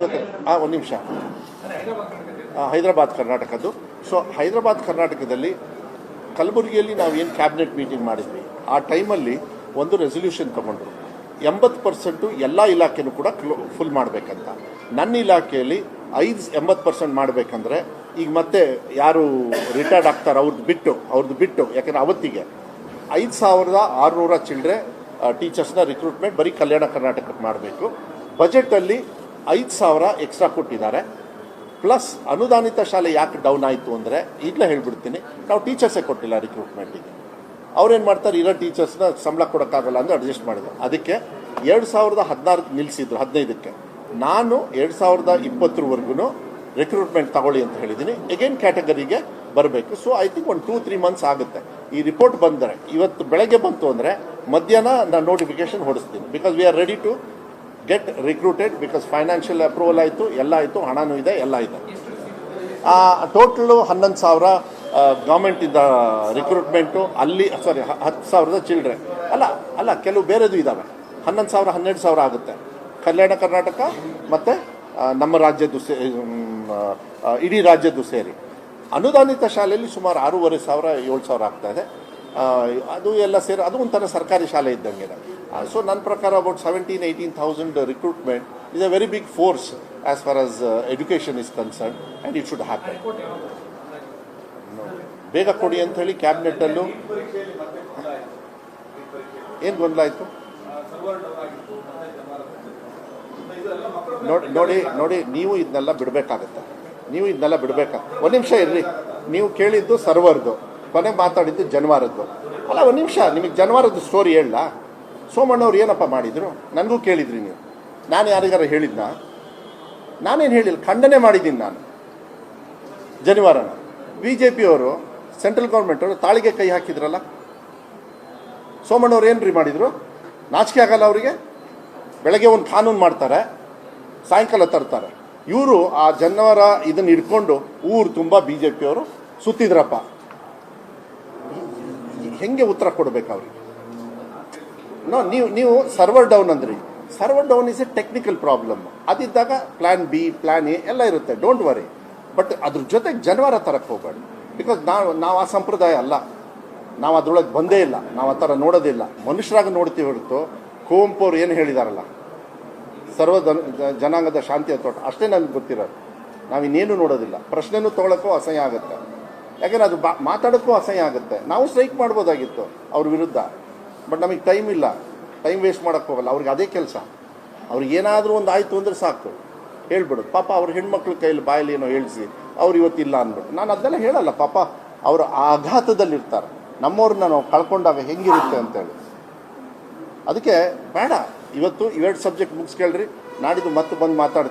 ಆ, ಒಂದು ನಿಮಿಷ. ಹೈದರಾಬಾದ್ ಕರ್ನಾಟಕದ್ದು. ಸೊ ಹೈದರಾಬಾದ್ ಕರ್ನಾಟಕದಲ್ಲಿ ಕಲಬುರಗಿಯಲ್ಲಿ ನಾವು ಏನು ಕ್ಯಾಬಿನೆಟ್ ಮೀಟಿಂಗ್ ಮಾಡಿದ್ವಿ, ಆ ಟೈಮಲ್ಲಿ ಒಂದು ರೆಸೊಲ್ಯೂಷನ್ ತಗೊಂಡ್ರು. ಎಂಬತ್ತು ಪರ್ಸೆಂಟು ಎಲ್ಲ ಇಲಾಖೆನೂ ಕೂಡ ಕ್ಲೋ ಫುಲ್ ಮಾಡಬೇಕಂತ. ನನ್ನ ಇಲಾಖೆಯಲ್ಲಿ ಐದು, ಎಂಬತ್ತು ಪರ್ಸೆಂಟ್ ಮಾಡಬೇಕಂದ್ರೆ, ಈಗ ಮತ್ತೆ ಯಾರು ರಿಟೈರ್ಡ್ ಆಗ್ತಾರೆ ಅವ್ರದ್ದು ಬಿಟ್ಟು ಅವ್ರದ್ದು ಬಿಟ್ಟು, ಯಾಕಂದರೆ ಅವತ್ತಿಗೆ ಐದು ಸಾವಿರದ ಆರುನೂರ ಚಿಲ್ಡ್ರೆ ಟೀಚರ್ಸ್ನ ರಿಕ್ರೂಟ್ಮೆಂಟ್ ಬರೀ ಕಲ್ಯಾಣ ಕರ್ನಾಟಕಕ್ಕೆ ಮಾಡಬೇಕು. ಬಜೆಟಲ್ಲಿ ಐದು ಸಾವಿರ ಎಕ್ಸ್ಟ್ರಾ ಕೊಟ್ಟಿದ್ದಾರೆ. ಪ್ಲಸ್ ಅನುದಾನಿತ ಶಾಲೆ ಯಾಕೆ ಡೌನ್ ಆಯಿತು ಅಂದರೆ ಈಗಲೇ ಹೇಳ್ಬಿಡ್ತೀನಿ, ನಾವು ಟೀಚರ್ಸೇ ಕೊಟ್ಟಿಲ್ಲ ರಿಕ್ರೂಟ್ಮೆಂಟಿಗೆ ಅವ್ರೇನು ಮಾಡ್ತಾರೆ, ಇರೋ ಟೀಚರ್ಸ್ನ ಸಂಬಳ ಕೊಡೋಕ್ಕಾಗಲ್ಲ ಅಂದರೆ ಅಡ್ಜಸ್ಟ್ ಮಾಡಿದ್ರು. ಅದಕ್ಕೆ ಎರಡು ಸಾವಿರದ ಹದಿನಾರು ನಿಲ್ಲಿಸಿದ್ರು ಹದಿನೈದಕ್ಕೆ. ನಾನು ಎರಡು ಸಾವಿರದ ಇಪ್ಪತ್ತರವರೆಗೂ ರಿಕ್ರೂಟ್ಮೆಂಟ್ ತಗೊಳ್ಳಿ ಅಂತ ಹೇಳಿದ್ದೀನಿ ಎಗೇನ್ ಕ್ಯಾಟಗರಿಗೆ ಬರಬೇಕು. ಸೊ ಐ ಥಿಂಕ್ ಒಂದು ಟೂ ತ್ರೀ ಮಂತ್ಸ್ ಆಗುತ್ತೆ. ಈ ರಿಪೋರ್ಟ್ ಬಂದರೆ, ಇವತ್ತು ಬೆಳಗ್ಗೆ ಬಂತು ಅಂದರೆ ಮಧ್ಯಾಹ್ನ ನಾನು notification ಹೊಡಿಸ್ತೀನಿ. Because we are ready to get recruited because financial approval ಆಯಿತು ಎಲ್ಲ ಆಯಿತು ಹಣನೂ ಇದೆ ಎಲ್ಲ ಇದೆ. ಟೋಟಲು ಹನ್ನೊಂದು ಸಾವಿರ ಗೌರ್ಮೆಂಟಿಂದ ರಿಕ್ರೂಟ್ಮೆಂಟು ಅಲ್ಲಿ ಸಾರಿ ಹತ್ತು ಸಾವಿರದ ಚಿಲ್ಡ್ರೆ ಅಲ್ಲ ಅಲ್ಲ ಕೆಲವು ಬೇರೆದು ಇದ್ದಾವೆ ಹನ್ನೊಂದು ಸಾವಿರ ಹನ್ನೆರಡು ಸಾವಿರ ಆಗುತ್ತೆ. ಕಲ್ಯಾಣ ಕರ್ನಾಟಕ ಮತ್ತು ನಮ್ಮ ರಾಜ್ಯದ್ದು ಸೇ ಇಡೀ ರಾಜ್ಯದ್ದು ಸೇರಿ. ಅನುದಾನಿತ ಶಾಲೆಯಲ್ಲಿ ಸುಮಾರು ಆರೂವರೆ ಸಾವಿರ ಏಳು ಸಾವಿರ ಆಗ್ತಾ ಇದೆ. ಆ, ಅದು ಎಲ್ಲ ಸೇರಿ, ಅದು ಒಂಥರ ಸರ್ಕಾರಿ ಶಾಲೆ ಇದ್ದಂಗೆ ಸೊ ನನ್ನ ಪ್ರಕಾರ about seventeen eighteen thousand recruitment is a very big force as far as education is concern and it should happen ಬೇಗ ಕೊಡಿ ಅಂತ ಹೇಳಿ ಕ್ಯಾಬಿನೆಟ್ಟಲ್ಲೂ ಏನು ಗೊಂದಲ ಆಯಿತು? ನೋಡಿ ನೋಡಿ ನೋಡಿ, ನೀವು ಇದನ್ನೆಲ್ಲ ಬಿಡಬೇಕಾಗತ್ತೆ. ನೀವು ಇದನ್ನೆಲ್ಲ ಬಿಡಬೇಕಾ ಒಂದು ನಿಮಿಷ ಇರ್ರಿ. ನೀವು ಕೇಳಿದ್ದು ಸರ್ವರ್ದು ಕೊನೆಗೆ ಮಾತಾಡಿದ್ದು ಜನವಾರದ್ದು. ಅಲ್ಲ, ಒಂದು ನಿಮಿಷ, ನಿಮಗೆ ಜನವಾರದ್ದು ಸ್ಟೋರಿ ಹೇಳಲ್ಲ ಸೋಮಣ್ಣವ್ರು ಏನಪ್ಪ ಮಾಡಿದ್ರು? ನನಗೂ ಕೇಳಿದ್ರಿ ನೀವು. ನಾನು ಯಾರಿಗಾರ ಹೇಳಿದ್ನಾ? ನಾನೇನು ಹೇಳಿಲ್ಲ, ಖಂಡನೆ ಮಾಡಿದ್ದೀನಿ ನಾನು. ಜನಿವಾರನ. ಬಿ ಜೆ ಪಿಯವರು ಸೆಂಟ್ರಲ್ ಗೌರ್ಮೆಂಟ್ ಅವರು ತಾಳಿಗೆ ಕೈ ಹಾಕಿದ್ರಲ್ಲ? ಸೋಮಣ್ಣವ್ರು ಏನು ರೀ ಮಾಡಿದರು? ನಾಚಿಕೆ ಆಗಲ್ಲ ಅವರಿಗೆ? ಬೆಳಗ್ಗೆ ಒಂದು ಕಾನೂನು ಮಾಡ್ತಾರೆ, ಸಾಯಂಕಾಲ ತರ್ತಾರೆ. ಇವರು ಆ ಜನವರ ಇದನ್ನು ಹಿಡ್ಕೊಂಡು ಊರು ತುಂಬ ಬಿ ಜೆ ಪಿಯವರು ಸುತ್ತಿದ್ರಪ್ಪ. ಹೆಂಗೆ ಉತ್ತರ ಕೊಡಬೇಕು ಅವ್ರಿಗೆ? ನೋ, ನೀವು ನೀವು ಸರ್ವರ್ ಡೌನ್ ಅಂದ್ರಿ. Server down is a technical problem ಅದಿದ್ದಾಗ plan B plan A ಎಲ್ಲ ಇರುತ್ತೆ ಡೋಂಟ್ ವರಿ ಬಟ್ ಅದ್ರ ಜೊತೆಗೆ ಜನವಾರ ತರಕ್ಕೆ ಹೋಗಬೇಡಿ. ಬಿಕಾಸ್ ನಾವು ನಾವು ಆ ಸಂಪ್ರದಾಯ ಅಲ್ಲ. ನಾವು ಅದ್ರೊಳಗೆ ಬಂದೇ ಇಲ್ಲ. ನಾವು ಆ ಥರ ನೋಡೋದಿಲ್ಲ ಮನುಷ್ಯರಾಗ ನೋಡ್ತೀವಿ ಹೊರತು ಕುವೆಂಪು ಅವ್ರು ಏನು ಹೇಳಿದಾರಲ್ಲ? ಸರ್ವ ಜನ- ಜನಾಂಗದ ಶಾಂತಿಯ ತೋಟ. ಅಷ್ಟೇ ನನಗೆ ಗೊತ್ತಿರೋದು. ನಾವು ಇನ್ನೇನು ನೋಡೋದಿಲ್ಲ. ಪ್ರಶ್ನೆನೂ ತೊಗೊಳಕ್ಕೂ ಅಸಹ್ಯ ಆಗುತ್ತೆ. ಯಾಕಂದ್ರೆ ಅದು ಬಾ ಮಾತಾಡೋಕ್ಕೂ ಅಸಹ್ಯ ಆಗುತ್ತೆ. ನಾವು ಸ್ಟ್ರೈಕ್ ಮಾಡ್ಬೋದಾಗಿತ್ತು ಅವ್ರ ವಿರುದ್ಧ. ಬಟ್ ನಮಗೆ ಟೈಮ್ ಇಲ್ಲ. ಟೈಮ್ ವೇಸ್ಟ್ ಮಾಡೋಕ್ಕೆ ಹೋಗಲ್ಲ. ಅವ್ರಿಗೆ ಅದೇ ಕೆಲಸ. ಅವ್ರಿಗೆ ಏನಾದರೂ ಒಂದು ಆಯಿತು ಅಂದರೆ ಸಾಕು. ಹೇಳ್ಬಿಡು. ಪಾಪ ಅವ್ರ ಹೆಣ್ಮಕ್ಳ ಕೈಲಿ ಬಾಯಲ್ಲಿ ಏನೋ ಹೇಳಿಸಿ, ಅವ್ರು ಇವತ್ತಿಲ್ಲ ಅಂದ್ಬಿಟ್ಟು. ನಾನು ಅದನ್ನೆಲ್ಲ ಹೇಳಲ್ಲ. ಪಾಪ ಅವರು ಆಘಾತದಲ್ಲಿರ್ತಾರೆ. ನಮ್ಮವ್ರನ್ನ ನಾವು ಕಳ್ಕೊಂಡಾಗ ಹೆಂಗಿರುತ್ತೆ ಅಂತೇಳಿ. ಅದಕ್ಕೆ ಬೇಡ. ಇವತ್ತು ಇವೆರಡು ಸಬ್ಜೆಕ್ಟ್ ಮುಗಿಸ್ಕೇಳ್ರಿ. ನಾಡಿದ್ದು ಮತ್ತೆ ಬಂದು ಮಾತಾಡ್ತೀನಿ.